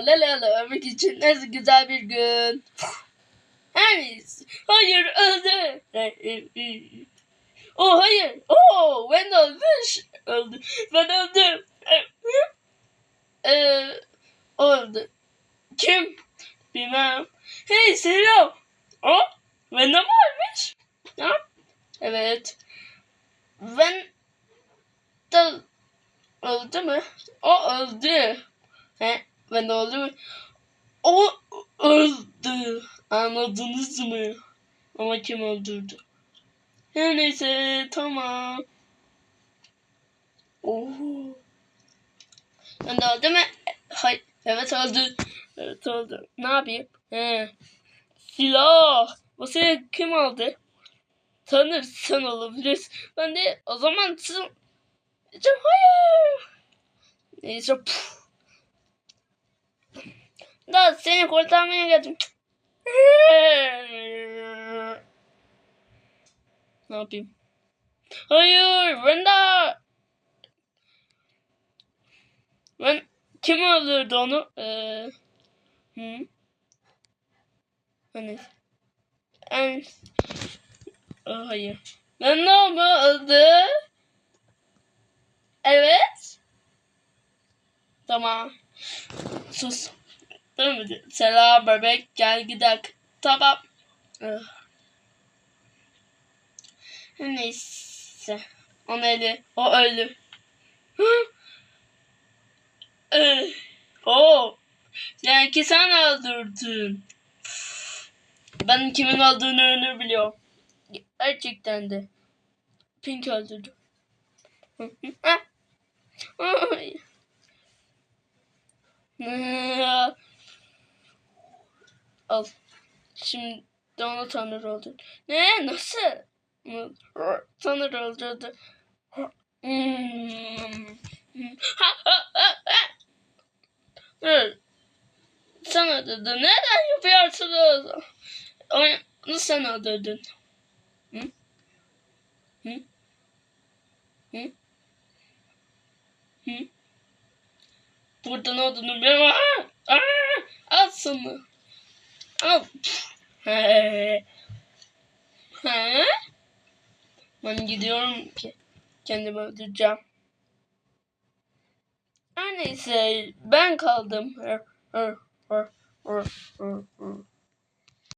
La ölmek için nasıl güzel bir gün. Neyse. Hayır öldü. Oh hayır. Oh ben ölmüş. Öldü. Ben öldüm. Ee, öldü. Kim? Bilmem. Hey selam. O? Ben de mi ölmüş? Ha? Evet. Ben de öldü mü? O öldü. He? De öldü mü? O öldü. Anladınız mı? Ama kim öldürdü? Her neyse tamam. Oo. Ben de öldü mü? Hayır. Evet öldü. Evet öldü. Ne yapayım? He. Silah. Bu silahı kim aldı? Tanırsan olabilirsin. Ben de o zaman sizin... Hayır. Neyse. Puf. Da seni kurtarmaya geldim. Ne yapayım? Hayır, ben daha... Ben kim öldürdü onu? Ee, hı? Hani? En... Oh, hayır. Ben ne mı öldü? Evet. Tamam. Sus. Tamam mı? Selam bebek gel gidelim. Tamam. Ah. Neyse. Onun eli. O ölü. Eh, o. Yani ki sen öldürdün. Ben kimin öldüğünü biliyorum. Gerçekten de. Pink öldürdü. Al. Şimdi onu Tanrı öldürdü. Ne? Nasıl? Tanrı öldürdü. Sen öldürdün. Neden yapıyorsunuz? Onu sen öldürdün. Hı? Burada ne olduğunu bilmiyorum. Aa! Aa! Al sana. Al. He? Ben gidiyorum ki kendimi öldüreceğim. Her neyse ben kaldım.